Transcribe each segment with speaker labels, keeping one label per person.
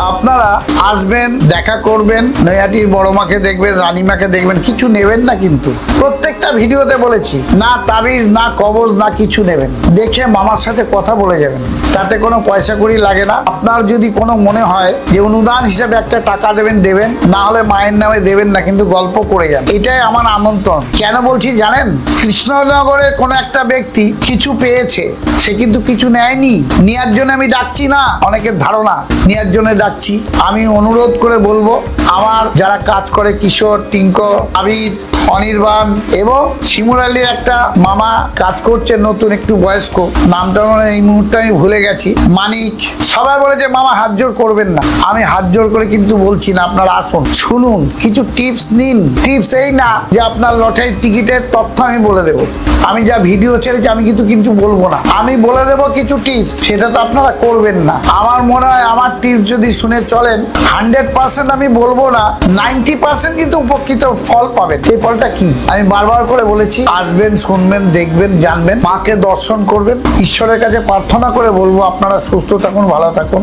Speaker 1: আপনারা আসবেন, দেখা করবেন, নৈহাটির বড় মাকে দেখবেন রানীমাকে দেখবেন, কিছু নেবেন না কিন্তু। প্রত্যেকটা ভিডিওতে বলেছি, না তাবিজ, না কবজ, না কিছু নেবেন। দেখে মামার সাথে কথা বলে যাবেন। তাতে কোনো পয়সা কড়ি লাগে না। আপনার যদি কোনো মনে হয় যে অনুদান হিসাবে একটা টাকা দেবেন দেবেন, না হলে মায়ের নামে দেবেন না, কিন্তু গল্প করে যান। এটাই আমার আমন্ত্রণ। কেন বলছি জানেন? কৃষ্ণনগরের কোনো একটা ব্যক্তি কিছু পেয়েছে, সে কিন্তু কিছু নেয়নি। নেওয়ার জন্য আমি ডাকছি না, অনেকের ধারণা। নেওয়ার জন্য ডাকছি আমি অনুরোধ করে বলব, আমার যারা কাজ করে কিশোর, টিঙ্কো, আবির, অনির্বাণ এবং শিমুল আলীর একটা মামা কাজ করছে নতুন একটু বয়স্ক নামটা মানে এই মুহূর্তে আমি ভুলে গেছি। মানিক, সবাই বলে যে মামা হাত জোর করবেন না। আমি হাত জোর করে কিন্তু বলছি না, আপনারা আসুন। শুনুন, কিছু টিপস নিন। টিপস এই না যে আপনার লটারির টিকিটের তথ্য আমি বলে দেবো। আমি যা ভিডিও ছেড়েছি, আমি কিন্তু কিন্তু বলব না। আমি বলে দেবো কিছু টিপস, সেটা তো আপনারা করবেন না। আমার মনে হয় আমার টিপস যদি শুনে চলেন হান্ড্রেড পার্সেন্ট আমি বলব না নাইনটি পার্সেন্ট কিন্তু উপকৃত ফল পাবেন। সেই ফলটা কি? আমি বারবার করে বলেছি, আসবেন, শুনবেন, দেখবেন, জানবেন, মাকে দর্শন করবেন। ঈশ্বরের কাছে প্রার্থনা করে বলব, আপনারা সুস্থ থাকুন, ভালো থাকুন।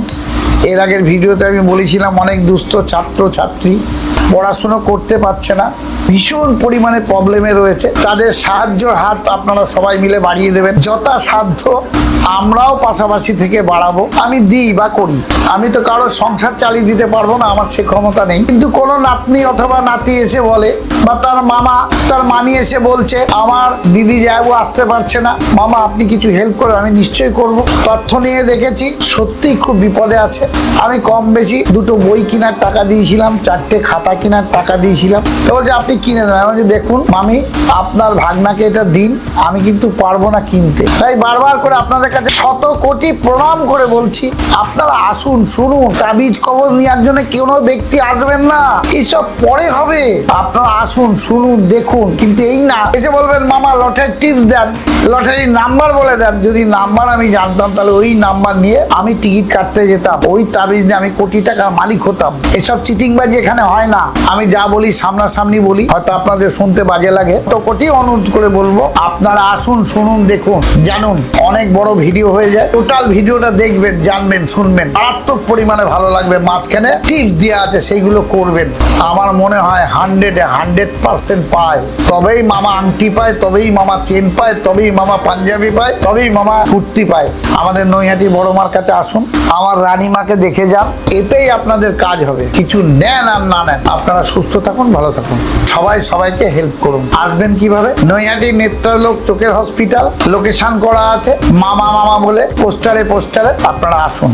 Speaker 1: এর আগের ভিডিওতে আমি বলেছিলাম, অনেক দুস্থ ছাত্র, ছাত্রী, পড়াশুনো করতে পারছে না। ভীষণ পরিমাণে প্রবলেমে রয়েছে। তাদের সাহায্যর হাত আপনারা সবাই মিলে বাড়িয়ে দেবেন। যথা সাধ্য আমরাও পাশাপাশি থেকে বাড়াবো। আমি দিই বা করি। আমি তো কারোর সংসার চালিয়ে দিতে পারব না, আমার সে ক্ষমতা নেই। কিন্তু কোনো নাতনি অথবা নাতি এসে বলে, বা তার মামা, তার মামি এসে বলছে, আমার দিদি যাব, আসতে পারছে না। মামা, আপনি কিছু হেল্প করো আমি নিশ্চয়ই করব। তথ্য নিয়ে দেখেছি, সত্যি খুব বিপদে আছে। আমি কম বেশি দুটো বই কেনার টাকা দিয়েছিলাম, চারটে খাতা কেনার টাকা দিয়েছিলাম। তো বলছে, আপনি কিনে দেন। আমি বলছি, দেখুন মামি আপনার ভাগনাকে এটা দিন আমি কিন্তু পারব না কিনতে। তাই বারবার করে আপনাদের কাছে শত কোটি প্রণাম করে বলছি আপনারা আসুন শুনুন তাবিজ কবজ নেওয়ার জন্য কোনো ব্যক্তি আসবেন না। এসব পরে হবে। আপনারা আসুন শুনুন দেখুন। কিন্তু এই না এসে বলবেন মামা লটারি টিপস দেন লটারির নাম্বার বলে দেন। যদি নাম্বার আমি জানতাম তাহলে ওই নাম্বার নিয়ে আমি টিকিট কাটতে যেতাম। ওই তাবিজ নিয়ে আমি কোটি টাকার মালিক হতাম। এসব চিটিংবাজি এখানে হয় না। আমি যা বলি সামনাসামনি বলি হয়তো আপনাদের শুনতে বাজে লাগে। তো কোটি অনুরোধ করে বলব, আপনারা আসুন, শুনুন, দেখুন, জানুন। অনেক বড় ভিডিও হয়ে যায়। টোটাল ভিডিওটা দেখবেন, জানবেন, শুনবেন। মারাত্মক পরিমাণে ভালো লাগবে। মাঝখানে টিপস দেওয়া আছে, সেইগুলো করবেন। আমার মনে হয় হান্ড্রেডে হান্ড্রেড পার্সেন্ট পায়। তবেই মামা আংটি পায়, তবেই মামা চেন পায়, তবেই মামা পাঞ্জাবি পায়, তবেই মামা কুর্তি পায়। আমাদের নৈহাটি বড় মার কাছে আসুন। আমার রানীমাকে দেখে যান। এতেই আপনাদের কাজ হবে। কিছু নেন আর না নেন। আপনারা সুস্থ থাকুন, ভালো থাকুন। সবাই সবাইকে হেল্প করুন। আসবেন কীভাবে? নৈহাটি নেত্রালোক চোখের হসপিটাল লোকেশন করা আছে। মামা মামা বলে পোস্টারে পোস্টারে আপনারা আসুন।